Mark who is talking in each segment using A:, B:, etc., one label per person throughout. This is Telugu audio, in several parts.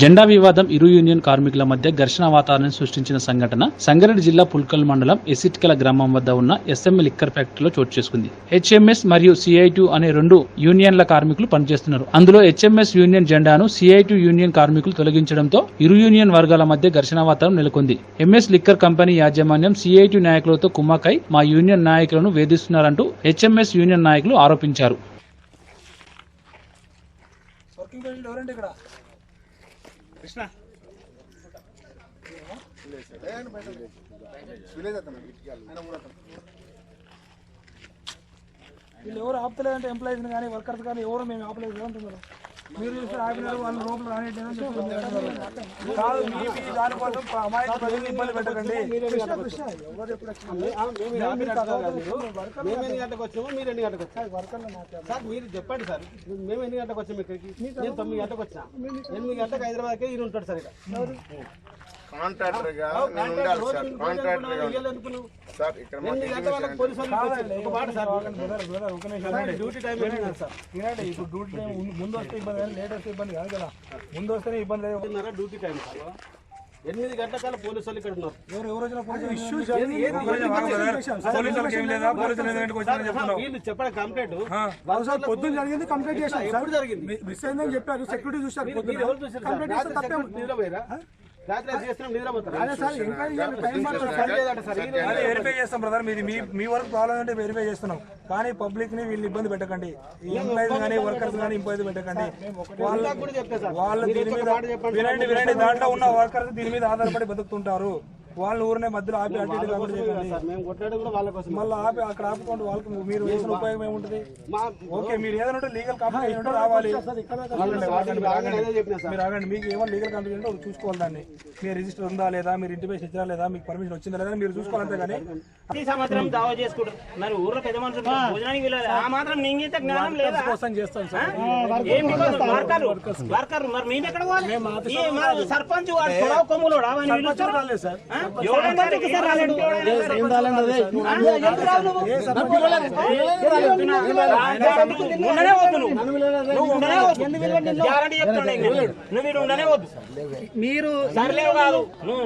A: జెండా వివాదం ఇరు యూనియన్ కార్మికుల మధ్య ఘర్షణ వాతావరణం సృష్టించిన సంఘటన సంగారెడ్డి జిల్లా పుల్కల్ మండలం ఎసిట్కల గ్రామం వద్ద ఉన్న ఎస్ఎంఎల్ లిక్కర్ ఫ్యాక్టరీలో చోటు చేసుకుంది. హెచ్ఎంఎస్ మరియు సిఐటి అనే రెండు యూనియన్ల కార్మికులు పనిచేస్తున్నారు. అందులో హెచ్ఎంఎస్ యూనియన్ జెండాను సిఐటి యూనియన్ కార్మికులు తొలగించడంతో ఇరు యూనియన్ వర్గాల మధ్య ఘర్షణ వాతావరణం నెలకొంది. ఎంఎస్ లిక్కర్ కంపెనీ యాజమాన్యం సిఐటు నాయకులతో కుమ్మకై మా యూనియన్ నాయకులను వేధిస్తున్నారంటూ హెచ్ఎంఎస్ యూనియన్ నాయకులు ఆరోపించారు.
B: కృష్ణ.
C: వీళ్ళు ఎవరు ఆపుతలేదంటే ఎంప్లాయీస్ కానీ వర్కర్స్ కానీ ఎవరు మేము ఆపలేదు ఏమంటున్నారు? మీరు ఆపినారు వాళ్ళు లోపల చెప్తున్నారు. కాదు మీ మీ దానికోసం అమాయక ప్రజలు ఇబ్బంది పెట్టకండి.
B: మేము ఎన్ని గంటలకు వచ్చామో మీరు ఎన్ని గంటలకు వచ్చారు? సార్ మీరు చెప్పండి సార్. మేము ఎన్ని గంటలకు వచ్చాము ఇక్కడికి? నేను తొమ్మిది గంటలకు వచ్చినా ఎనిమిది గంటలకు హైదరాబాద్కి ఈయన ఉంటాడు సార్ ఇక్కడ.
D: కాంట్రాక్టర్గా నేను ఉండాలి. సార్
B: కాంట్రాక్టర్గా.
D: సార్ ఇక్కడ.
B: Duty time sir.
C: వినండి ఇప్పుడు డ్యూటీ టైం ముందు- వస్తే ఇబ్బంది లేట్ వస్తే ఇబ్బంది కాదు కదా. ముందు వస్తేనే ఇబ్బంది లేదు.
B: Duty time sir? ఎనిమిది గంటల కల్లా పోలీసు వాళ్ళు ఇక్కడ ఉన్నారు. వీళ్ళు చెప్పండి. కంప్లైంట్.
C: పొద్దున్న జరిగింది కంప్లైంట్ చేశాం
B: ఎప్పుడు జరిగింది?
C: మిస్ అయిందని చెప్పారు సెక్యూరిటీ చూశారు వెరిఫై చేస్తాం బ్రదర్ మీది మీ మీ వరకు ప్రాబ్లం అంటే వెరిఫై చేస్తున్నాం. కానీ పబ్లిక్ని వీళ్ళు ఇబ్బంది పెట్టకండి. ఎంప్లాయీస్ కానీ వర్కర్స్ కానీ ఇబ్బంది పెట్టకండి. వాళ్ళ దీని మీద. వినండి వినండి. దాంట్లో ఉన్న వర్కర్స్ దీని మీద ఆధారపడి బతుకుతుంటారు. వాళ్ళ ఊరినే మధ్యలో ఆపి అటు ఇటు మళ్ళీ ఆపి అక్కడ ఆపుకుంటూ వాళ్ళకి మీరు వేసిన ఉపయోగం ఏముంటుంది?
B: మా
C: ఓకే మీరు ఏదైనా ఉంటే లీగల్ కంప్లైంట్ ఉంటే రావాలి. మీరు ఆగండి. మీరు మీకు ఏమో లీగల్ కంప్లైంట్ ఉంటే చూసుకోవాలి దాన్ని. మీ రిజిస్టర్ ఉందా లేదా మీరు ఇంటిమేషన్ ఇచ్చినా లేదా మీకు పర్మిషన్ వచ్చిందా లేదా మీరు చూసుకోవాలంతే కానీ
E: ప్రతి సంవత్సరం దావా చేసుకుంటారు. మరి ఊర్లో పెద్ద మనుషులు భోజనానికి వెళ్ళాలి. ఆ మాత్రం నింగిత జ్ఞానం లేదా?
C: కోసం చేస్తాం సార్.
E: ఏం మరి మేము ఎక్కడ పోవాలి సర్పంచ్ వాడు కొమ్ములు
C: రాలేదు సార్.
E: ఉండనే వద్దు నువ్వు. ఉండనే వద్దు. గ్యారంటీ నువ్వు ఉండనే వద్దు మీరు సర్లేవు కాదు నువ్వు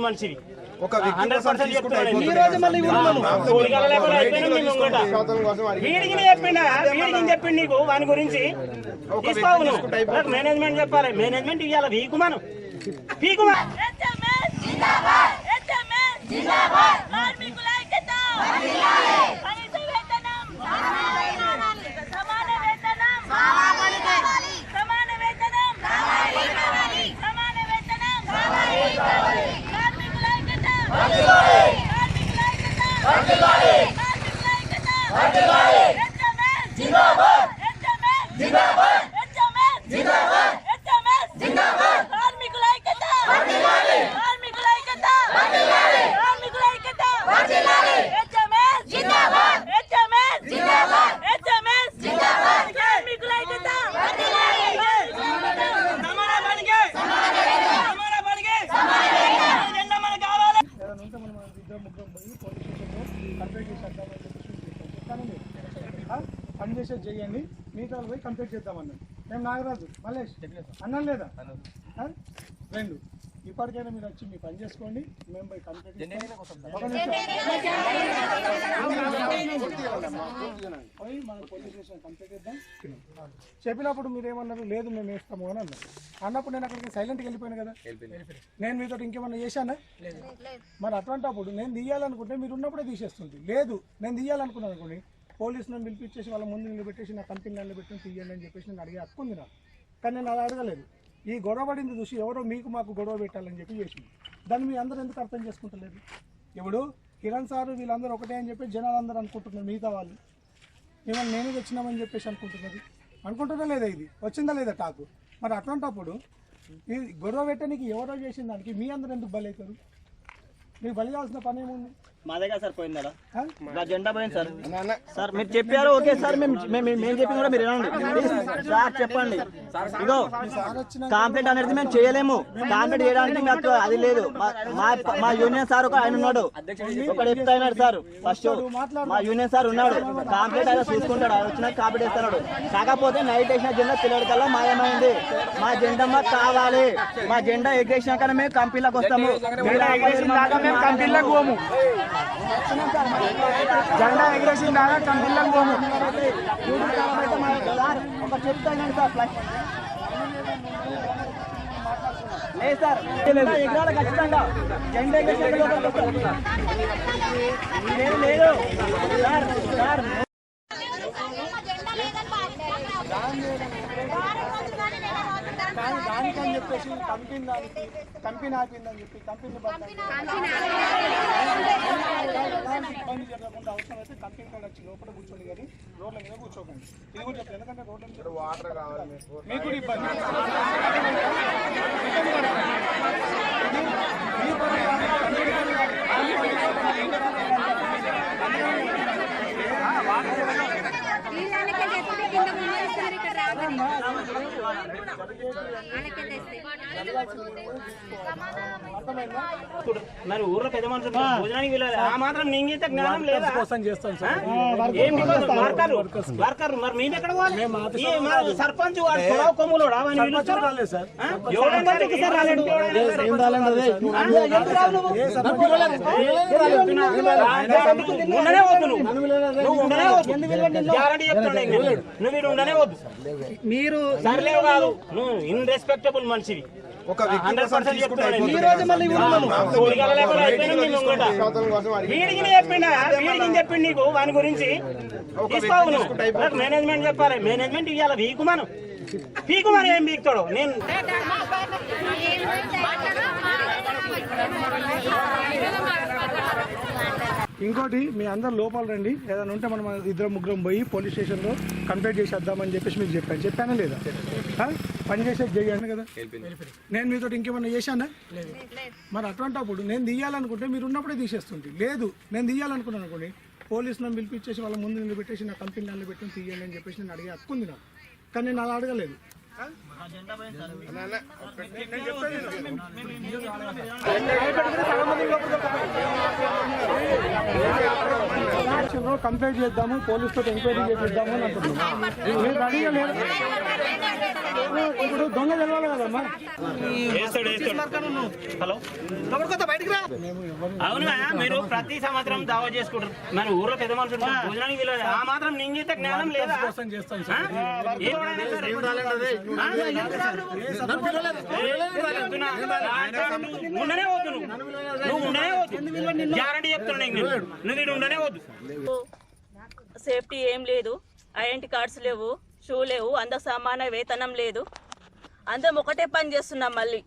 E: మనిషివి వీడికి చెప్పిండా వీడికి నీకు వాని గురించి మేనేజ్మెంట్ చెప్పాలి మేనేజ్మెంట్ ఇవ్వాలి వీకు మనం
F: వీకు జిందాబాద్! జిందాబాద్! కార్మికుల ఐక్యత వర్ధిల్లాలి కనీస వేతనం కావాలి సమాన వేతనం కావాలి సమాన వేతనం కావాలి సమాన వేతనం కావాలి కార్మికుల ఐక్యత వర్ధిల్లాలి కార్మికుల ఐక్యత వర్ధిల్లాలి కార్మికుల ఐక్యత వర్ధిల్లాలి హెచ్ఎంఎస్ జిందాబాద్ హెచ్ఎంఎస్ జిందాబాద్ హెచ్ఎంఎస్ జిందాబాద్ హెచ్ఎంఎస్ జిందాబాద్ కార్మికుల ఐక్యత వర్ధిల్లాలి కార్మికుల ఐక్యత వర్ధిల్లాలి కార్మికుల ఐక్యత వర్ధిల్లాలి హెచ్ఎంఎస్ జిందాబాద్ హెచ్ఎంఎస్ జిందాబాద్ హెచ్ఎంఎస్ జిందాబాద్ కార్మికుల ఐక్యత వర్ధిల్లాలి
E: సమాన పనికి సమాన పనికి జెండా మనకు కావాలి
C: ఏదైనా ఉంటే మనం ఇద్దరు ముగ్గురు పోయి పోలీస్ స్టేషన్లో కంప్లైంట్ చేసి వద్దామని చెప్పేసి చెప్తానండి ఆ? చేయండి మిగతా పోయి కంప్లైంట్ చేద్దామన్నాడు మేము నాగరాజు మల్లేష్ అన్నం లేదా? రెండు. ఇప్పటికైనా మీరు వచ్చి మీ పని చేసుకోండి. మేము పోయి కంప్లైంట్. పోయి మన పోలీస్ స్టేషన్ కంప్లైంట్ ఇద్దాం చెప్పినప్పుడు మీరు ఏమన్నారు లేదు మేము వేస్తాము అని అన్నారు. అన్నప్పుడు నేను అక్కడికి సైలెంట్కి వెళ్ళిపోయాను కదా. నేను మీతో ఇంకేమన్నా చేశానా? మరి అట్లాంటప్పుడు నేను తీయాలనుకుంటే మీరు ఉన్నప్పుడే తీసేస్తుంది. లేదు నేను తీయాలనుకున్నాను అనుకోండి. పోలీసులను పిలిపించేసి వాళ్ళ ముందు నిలబెట్టేసి నా కంపెనీ నిలబెట్టి తీయండి అని చెప్పేసి నేను అడిగే హక్కు ఉంది నాకు. కానీ నేను అలా అడగలేదు. ఈ గొడవ పడింది చూసి ఎవరో మీకు మాకు గొడవ పెట్టాలని చెప్పి చేసింది. దాన్ని మీ అందరూ ఎందుకు అర్థం చేసుకుంటలేదు? ఇప్పుడు కిరణ్ సార్ వీళ్ళందరూ ఒకటే అని చెప్పి జనాలు అందరూ అనుకుంటున్నారు మిగతా వాళ్ళు. మిమ్మల్ని నేనే తెచ్చినామని చెప్పేసి అనుకుంటున్నది? అనుకుంటున్నా లేదా ఇది? వచ్చిందా లేదా టాకు? మరి అట్లాంటప్పుడు ఈ గొడవ పెట్టడానికి ఎవరో చేసిన దానికి మీ అందరూ ఎందుకు బలవుతారు మీకు బలి కావాల్సిన పని ఏముంది?
E: మా దగ్గర సార్ పోయిందా
C: ఆ?
E: నా జెండా పోయింది సార్ సార్ మీరు చెప్పారు ఓకే సార్ మేము మేము చెప్పిన కూడా మీరు వినండి సార్ చెప్పండి ఇగో కాంప్లైంట్ అనేది మేము చేయలేము కాంప్లైంట్ చేయడానికి మాకు అది లేదు మా- యూనియన్ సార్ ఒక ఆయన ఉన్నాడు ఒకడు చెప్తాడు సార్ ఫస్ట్ మా యూనియన్ సార్ ఉన్నాడు కాంప్లైంట్ ఆయన చూసుకుంటాడు ఆయన వచ్చిన కాంప్లైంట్ ఇస్తున్నాడు కాకపోతే నైట్ వేసిన జెండా పిల్లడి కల్లా మాయమైంది మా జెండా మాకు కావాలి మా జెండా ఎగరేసినాక మేము కంపెనీలకు వస్తాము కంపెనీలకు పోము జెండా ఎగరేసిన దాకా కంపెనీలకు పోము సార్? ఒక చెప్తాను సార్ ప్లస్ లేదు సార్ ఎగరాలి ఖచ్చితంగా జెండా. లేదు లేదు. Sir sir.
C: దానికని చెప్పేసి కంపెనీ దానికి కంపెనీ ఆపిందని చెప్పి కంపెనీ ఇబ్బంది జరగకుండా అవసరం అయితే కంపెనీ కూడా వచ్చి లోపల కూర్చోండి కానీ రోడ్ల మీద కూర్చోకండి ఇది కూడా చెప్తాను ఎందుకంటే రోడ్ల మీద
D: వాటర్ కావాలి మీకు
C: మీకు కూడా ఇబ్బంది
E: మరి ఊర్లో పెద్ద మనుషులు భోజనానికి వెళ్ళాలి. ఆ మాత్రం నీంగితే జ్ఞానం లేదా?
C: కోసం చేస్తాం సార్.
E: ఏం డిమాండ్? వర్కర్లు? వర్కర్లు? మరి మేము ఎక్కడ పోవాలి? సర్పంచ్ వాడు పిలుస్తారు
C: రాలేదు సార్.
E: నువ్వు? ఉండనే వద్దు నువ్వు. నువ్వు ఉండనే వద్దు. గ్యారంటీ చెప్తున్నా నేను. నువ్వు ఈడ ఉండనే వద్దు.
C: మీరు
E: సర్లేవు కాదు. నువ్వు ఇన్ రెస్పెక్టబుల్ మనిషివి.
D: ఒక
E: వీడికి. చెప్పిండా? వీడికి చెప్పిండు నీకు? వాని గురించి? తీసుకోవు నువ్వు నాకు మేనేజ్మెంట్ చెప్పాలి. మేనేజ్మెంట్ ఇవ్వాలి వీకు మనం పీకు మరి ఏం పీకుతాడు నేను
C: ఇంకోటి మీ అందరు లోపల రండి. ఏదైనా ఉంటే మనం ఇద్దరు ముగ్గురం పోయి పోలీస్ స్టేషన్లో కంప్లైంట్ చేసేద్దామని చెప్పేసి మీకు చెప్పాను చెప్పానా లేదా? పని చేసేది చేయండి కదా. నేను మీతో ఇంకేమన్నా చేశానా? మరి అటువంటప్పుడు నేను తీయాలనుకుంటే మీరు ఉన్నప్పుడే తీసేస్తుంది లేదు నేను తీయాలనుకున్నాను అనుకోండి. పోలీసులను పిలిపించేసి వాళ్ళ ముందు నిలబెట్టేసి నా కంపెనీ నిలబెట్టి తీయండి తీయాలని చెప్పేసి నేను అడిగే హక్కు ఉంది నాకు. కానీ నేను అలా అడగలేదు. ఆ? స్టేషన్లో కంప్లైంట్ చేద్దాము పోలీసుతో ఎంక్వైరీ చేపిద్దాము అని అంటున్నాం మీరు ఇప్పుడు దొంగ తెలవాలి కదమ్మా
E: హలో అవునా మీరు ప్రతి సంవత్సరం దావా చేసుకుంటారు మన ఊర్లో పెద్ద మనుషులు భోజనానికి ఆ మాత్రం నింగిత జ్ఞానం లేదా
C: కోసం చేస్తాం
E: చెప్తున్నా. నువ్వు ఉండనే వద్దు నువ్వు నువ్వు ఉండనే వద్దు గ్యారంటీ చెప్తున్నా నేను నువ్వు ఇక్కడ ఉండనే వద్దు
F: సేఫ్టీ ఏం లేదు. ఐడెంటి కార్డ్స్ లేవు షూ లేవు అందరికి సమాన వేతనం లేదు. అందరం ఒకటే పని చేస్తున్నాం మళ్ళీ.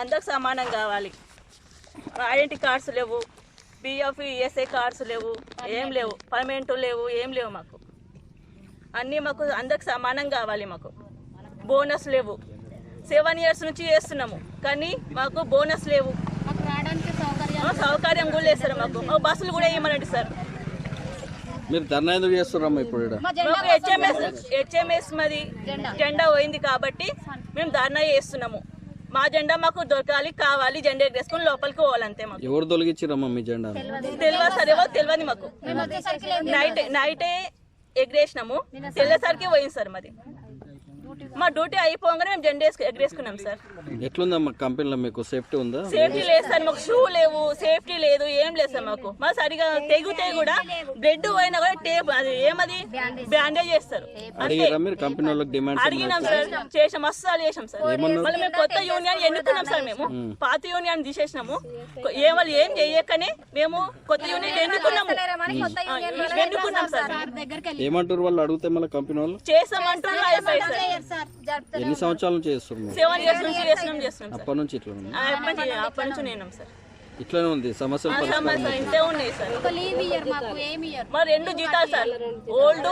F: అందరికి సమానం కావాలి. ఐడెంటి కార్డ్స్ లేవు పిఎఫ్ ఈఎస్ఐ కార్డ్స్ లేవు ఏం లేవు. పర్మనెంట్ లేవు ఏం లేవు మాకు. అన్నీ మాకు అందరికి సమానం కావాలి మాకు. బోనస్ లేవు. సెవెన్ ఇయర్స్ నుంచి చేస్తున్నాము. కానీ మాకు బోనస్ లేవు.
G: సౌకర్యం
F: కూడా లేదు సార్ మాకు. బస్సులు కూడా ఇవ్వమండి సార్.
H: మీరు ధర్నా ఎందుకు చేస్తున్నారమ్మా ఇప్పుడు
F: హెచ్ఎంఎస్ హెచ్ఎంఎస్ మాది జెండా. పోయింది కాబట్టి మేము ధర్నా చేస్తున్నాము. మా జెండా మాకు దొరకాలి కావాలి జెండా ఎగరేసుకుని లోపలికి పోవాలంతే మాకు.
H: ఎవరు తొలగించిరమ్మా మీ జెండా
F: తెలియదు సార్ ఎవరు తెలియదు మాకు. నైట్ నైటే ఎగరేసినాము. తెల్లసరికి పోయింది సార్ మాది. మా డ్యూటీ అయిపోగానే మేము జెండా వేసుకు- ఎగరేసుకున్నాం సార్.
H: ఎట్లుందమ్మా? కంపెనీలో మీకు సేఫ్టీ ఉందా?
F: సేఫ్టీ లేదు సార్ మాకు షూ లేవు సేఫ్టీ లేదు ఏం లేదు సార్ మాకు. మా సరిగా తెగితే కూడా బ్లడ్ పోయినా కూడా టేప్ అది ఏమది? బ్యాండేజ్ చేస్తారు.
H: అడిగిరా మీరు కంపెనీ వాళ్ళకి డిమాండ్స్
F: అడిగినాం సార్ చేసాం అస్సలు చేసాం సార్. మళ్ళీ మేము కొత్త యూనియన్ ఎన్నుకున్నాం సార్ మేము. పాత యూనియన్ తీసేసినాము. ఏ వాళ్ళు ఏం చెయ్యకనే మేము కొత్త యూనియన్ ఎన్నుకున్నాము. ఎన్నుకున్నాం సార్
H: ఏమంటారు వాళ్ళు. అడిగితే మళ్ళీ కంపెనీ వాళ్ళు?
F: అయిపోయి సార్.
G: జరుపుతారు
H: ఎన్ని సంవత్సరాల నుంచి చేస్తున్నారు
F: సెవెన్ ఇయర్స్ నుంచి చేస్తున్నాం చేస్తున్నాం సార్.
H: అప్పటి నుంచి ఇట్లా ఉంది?
F: అప్పటి నుంచి నేను సార్.
H: ఇట్లానే ఉంది సమస్యలు పరిష్కారం
F: ఇంతే ఉన్నాయి సార్.
G: ఒక లీవ్ ఇయ్యరు మాకు ఏమి ఇయ్యరు.
F: మరి రెండు జీతాలు సార్. ఓల్డ్